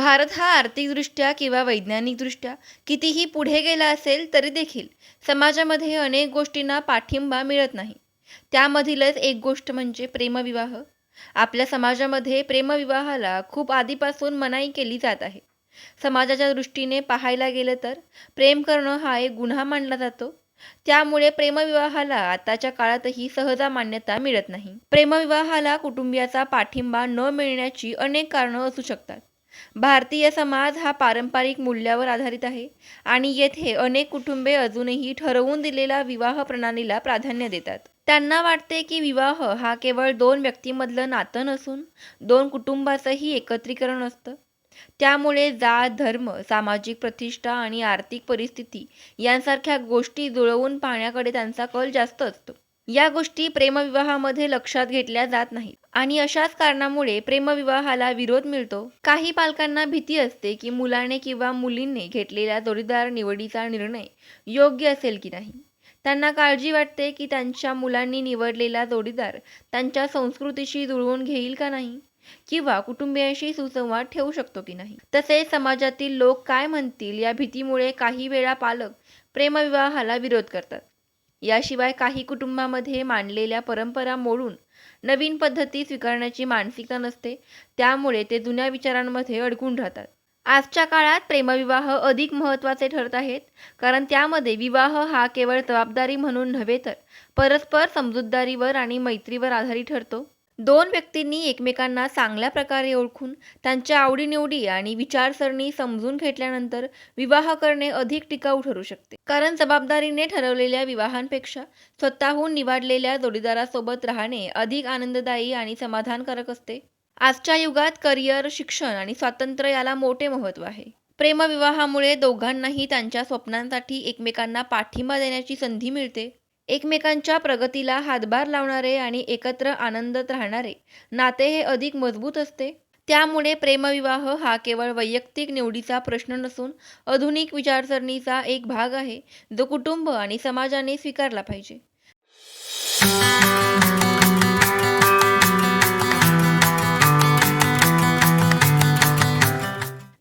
भारत हा आर्थिकदृष्ट्या किंवा वैज्ञानिकदृष्ट्या कितीही पुढे गेला असेल तरी देखील समाजामध्ये अनेक गोष्टींना पाठिंबा मिळत नाही. त्यामधीलच एक गोष्ट म्हणजे प्रेमविवाह. आपल्या समाजामध्ये प्रेमविवाहाला खूप आधीपासून मनाई केली जात आहे. समाजाच्या दृष्टीने पाहायला गेलं तर प्रेम करणं हा एक गुन्हा मानला जातो. त्यामुळे प्रेमविवाहाला आताच्या काळातही सहजा मान्यता मिळत नाही. प्रेमविवाहाला कुटुंबियाचा पाठिंबा न मिळण्याची अनेक कारणं असू शकतात. भारतीय समाज हा पारंपरिक मूल्यावर आधारित आहे आणि येथे अनेक कुटुंबे अजूनही ठरवून दिलेल्या विवाह प्रणालीला प्राधान्य देतात. त्यांना वाटते की विवाह हा केवळ दोन व्यक्तीमधलं नातं नसून दोन कुटुंबाचंही एकत्रीकरण असतं. त्यामुळे जात धर्म सामाजिक प्रतिष्ठा आणि आर्थिक परिस्थिती यांसारख्या गोष्टी जुळवून पाहण्याकडे त्यांचा कल जास्त असतो. या गोष्टी प्रेमविवाहामध्ये लक्षात घेतल्या जात नाहीत. आणि अशाच कारणामुळे प्रेमविवाहाला विरोध मिळतो. काही पालकांना भीती असते की मुलाने किंवा मुलींनी घेतलेल्या जोडीदार निवडीचा निर्णय योग्य असेल की नाही. त्यांना काळजी वाटते की त्यांच्या मुलांनी निवडलेला जोडीदार त्यांच्या संस्कृतीशी जुळवून घेईल का नाही? किंवा कुटुंबियांशी सुसंवाद ठेवू शकतो की नाही? तसेच समाजातील लोक काय म्हणतील या भीतीमुळे काही वेळा पालक प्रेमविवाहाला विरोध करतात. याशिवाय काही कुटुंबामध्ये मांडलेल्या परंपरा मोडून नवीन पद्धती स्वीकारण्याची मानसिकता नसते त्यामुळे ते जुन्या विचारांमध्ये अडकून राहतात. आजच्या काळात प्रेमविवाह अधिक महत्त्वाचे ठरत आहेत कारण त्यामध्ये विवाह हा केवळ जबाबदारी म्हणून नव्हे तर परस्पर समजूतदारीवर आणि मैत्रीवर आधारित ठरतो. दोन व्यक्तींनी एकमेकांना चांगल्या प्रकारे ओळखून त्यांच्या आवडीनिवडी आणि विचारसरणी समजून घेतल्यानंतर विवाह करणे अधिक टिकाऊ ठरू शकते. कारण जबाबदारीने ठरवलेल्या विवाहांपेक्षा स्वतःहून निवडलेल्या जोडीदारासोबत राहणे अधिक आनंददायी आणि समाधानकारक असते. आजच्या युगात करिअर शिक्षण आणि स्वातंत्र्य याला मोठे महत्त्व आहे. प्रेमविवाहामुळे दोघांनाही त्यांच्या स्वप्नांसाठी एकमेकांना पाठिंबा देण्याची संधी मिळते. एकमेकांच्या प्रगतीला हातभार लावणारे आणि एकत्र आनंदात राहणारे. नाते हे अधिक मजबूत असते. त्यामुळे प्रेमविवाह हा केवळ वैयक्तिक निवडीचा प्रश्न नसून आधुनिक विचारसरणीचा एक भाग आहे जो कुटुंब आणि समाजाने स्वीकारला पाहिजे.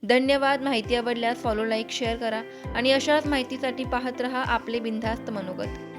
धन्यवाद माहिती आवडल्यास फॉलो लाईक शेअर करा आणि अशाच माहितीसाठी पाहत रहा आपले बिनधास्त मनोगत.